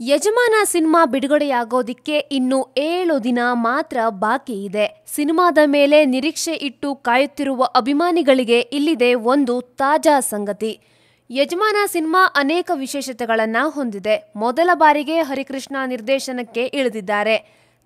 ಯಜಮಾನ ಸಿನಿಮಾ ಬಿಡುಗಡೆಯಾಗೋದಿಕ್ಕೆ ಇನ್ನು ಏಳು ದಿನ ಮಾತ್ರ ಬಾಕಿ ಇದೆ. ಸಿನಿಮಾದ ಮೇಲೆ ನಿರೀಕ್ಷೆ ಇಟ್ಟು ಕಾಯುತ್ತಿರುವ ಅಭಿಮಾನಿಗಳಿಗೆ ಇಲ್ಲಿದೆ ಒಂದು ತಾಜಾ ಸಂಗತಿ. ಯಜಮಾನ ಸಿನಿಮಾ ಅನೇಕ ವಿಶೇಷತೆಗಳನ್ನ ಹೊಂದಿದೆ. ಮೊದಲ ಬಾರಿಗೆ ಹರಿಕೃಷ್ಣ ನಿರ್ದೇಶನಕ್ಕೆ ಇಳಿದಿದ್ದಾರೆ.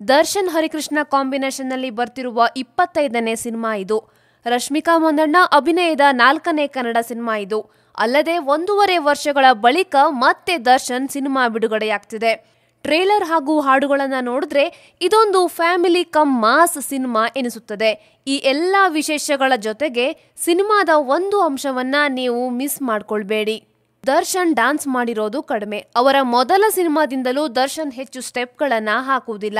ದರ್ಶನ್ ಹರಿಕೃಷ್ಣ ಕಾಂಬಿನೇಷನ್ನಲ್ಲಿ ಬರ್ತಿರುವ ಇಪ್ಪತ್ತೈದನೇ ಸಿನಿಮಾ ಇದು. ರಶ್ಮಿಕಾ ಮಂದಣ್ಣ ಅಭಿನಯದ ನಾಲ್ಕನೇ ಕನ್ನಡ ಸಿನಿಮಾ ಇದು. ಅಲ್ಲದೆ ಒಂದೂವರೆ ವರ್ಷಗಳ ಬಳಿಕ ಮತ್ತೆ ದರ್ಶನ್ ಸಿನಿಮಾ ಬಿಡುಗಡೆಯಾಗ್ತಿದೆ. ಟ್ರೇಲರ್ ಹಾಗೂ ಹಾಡುಗಳನ್ನು ನೋಡಿದ್ರೆ ಇದೊಂದು ಫ್ಯಾಮಿಲಿ ಕಮ್ ಮಾಸ್ ಸಿನಿಮಾ ಎನಿಸುತ್ತದೆ. ಈ ಎಲ್ಲ ವಿಶೇಷಗಳ ಜೊತೆಗೆ ಸಿನಿಮಾದ ಒಂದು ಅಂಶವನ್ನ ನೀವು ಮಿಸ್ ಮಾಡ್ಕೊಳ್ಬೇಡಿ. ದರ್ಶನ್ ಡಾನ್ಸ್ ಮಾಡಿರೋದು ಕಡಿಮೆ. ಅವರ ಮೊದಲ ಸಿನಿಮಾದಿಂದಲೂ ದರ್ಶನ್ ಹೆಚ್ಚು ಸ್ಟೆಪ್ಗಳನ್ನು ಹಾಕುವುದಿಲ್ಲ.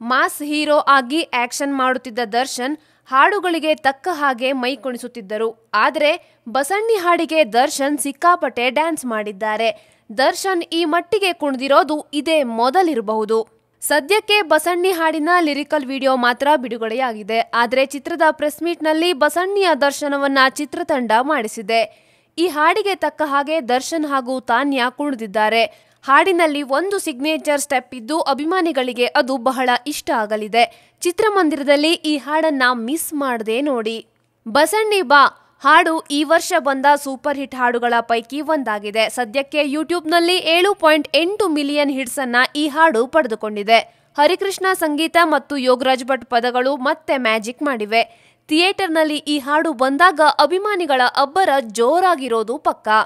ಮಾಸ್ ಹೀರೋ ಆಗಿ ಆಕ್ಷನ್ ಮಾಡುತ್ತಿದ್ದ ದರ್ಶನ್ ಹಾಡುಗಳಿಗೆ ತಕ್ಕ ಹಾಗೆ ಮೈ ಕುಣಿಸುತ್ತಿದ್ದರು. ಆದರೆ ಬಸಣ್ಣಿ ಹಾಡಿಗೆ ದರ್ಶನ್ ಸಿಕ್ಕಾಪಟ್ಟೆ ಡ್ಯಾನ್ಸ್ ಮಾಡಿದ್ದಾರೆ. ದರ್ಶನ್ ಈ ಮಟ್ಟಿಗೆ ಕುಣಿದಿರೋದು ಇದೇ ಮೊದಲಿರಬಹುದು. ಸದ್ಯಕ್ಕೆ ಬಸಣ್ಣಿ ಹಾಡಿನ ಲಿರಿಕಲ್ ವಿಡಿಯೋ ಮಾತ್ರ ಬಿಡುಗಡೆಯಾಗಿದೆ. ಆದರೆ ಚಿತ್ರದ ಪ್ರೆಸ್ ಮೀಟ್ನಲ್ಲಿ ಬಸಣ್ಣಿಯ ದರ್ಶನವನ್ನ ಚಿತ್ರತಂಡ ಮಾಡಿಸಿದೆ. ಈ ಹಾಡಿಗೆ ತಕ್ಕ ಹಾಗೆ ದರ್ಶನ್ ಹಾಗೂ ತಾನ್ಯಾ ಕುಣಿದಿದ್ದಾರೆ. ಹಾಡಿನಲ್ಲಿ ಒಂದು ಸಿಗ್ನೇಚರ್ ಸ್ಟೆಪ್ ಇದ್ದು ಅಭಿಮಾನಿಗಳಿಗೆ ಅದು ಬಹಳ ಇಷ್ಟ ಆಗಲಿದೆ. ಚಿತ್ರಮಂದಿರದಲ್ಲಿ ಈ ಹಾಡನ್ನ ಮಿಸ್ ಮಾಡದೆ ನೋಡಿ. ಬಸಣ್ಣಿ ಬಾ, ಹಾಡು ಈ ವರ್ಷ ಬಂದ ಸೂಪರ್ ಹಿಟ್ ಹಾಡುಗಳ ಪೈಕಿ ಒಂದಾಗಿದೆ. ಸದ್ಯಕ್ಕೆ ಯೂಟ್ಯೂಬ್ನಲ್ಲಿ ಏಳು ಪಾಯಿಂಟ್ ಎಂಟು ಮಿಲಿಯನ್ ಹಿಟ್ಸ್ ಅನ್ನ ಈ ಹಾಡು ಪಡೆದುಕೊಂಡಿದೆ. ಹರಿಕೃಷ್ಣ ಸಂಗೀತ ಮತ್ತು ಯೋಗರಾಜ್ ಭಟ್ ಪದಗಳು ಮತ್ತೆ ಮ್ಯಾಜಿಕ್ ಮಾಡಿವೆ. ಥಿಯೇಟರ್ನಲ್ಲಿ ಈ ಹಾಡು ಬಂದಾಗ ಅಭಿಮಾನಿಗಳ ಅಬ್ಬರ ಜೋರಾಗಿರೋದು ಪಕ್ಕಾ.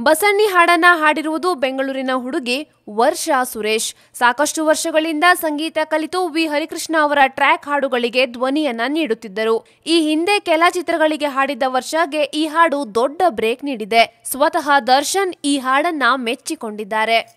ಬಸಣ್ಣಿ ಹಾಡನ್ನ ಹಾಡಿರುವುದು ಬೆಂಗಳೂರಿನ ಹುಡುಗಿ ವರ್ಷಾ ಸುರೇಶ್. ಸಾಕಷ್ಟು ವರ್ಷಗಳಿಂದ ಸಂಗೀತ ಕಲಿತು ವಿ. ಹರಿಕೃಷ್ಣ ಅವರ ಟ್ರ್ಯಾಕ್ ಹಾಡುಗಳಿಗೆ ಧ್ವನಿಯನ್ನ ನೀಡುತ್ತಿದ್ದರು. ಈ ಹಿಂದೆ ಕೆಲ ಚಿತ್ರಗಳಿಗೆ ಹಾಡಿದ್ದ ವರ್ಷಗೆ ಈ ಹಾಡು ದೊಡ್ಡ ಬ್ರೇಕ್ ನೀಡಿದೆ. ಸ್ವತಃ ದರ್ಶನ್ ಈ ಹಾಡನ್ನ ಮೆಚ್ಚಿಕೊಂಡಿದ್ದಾರೆ.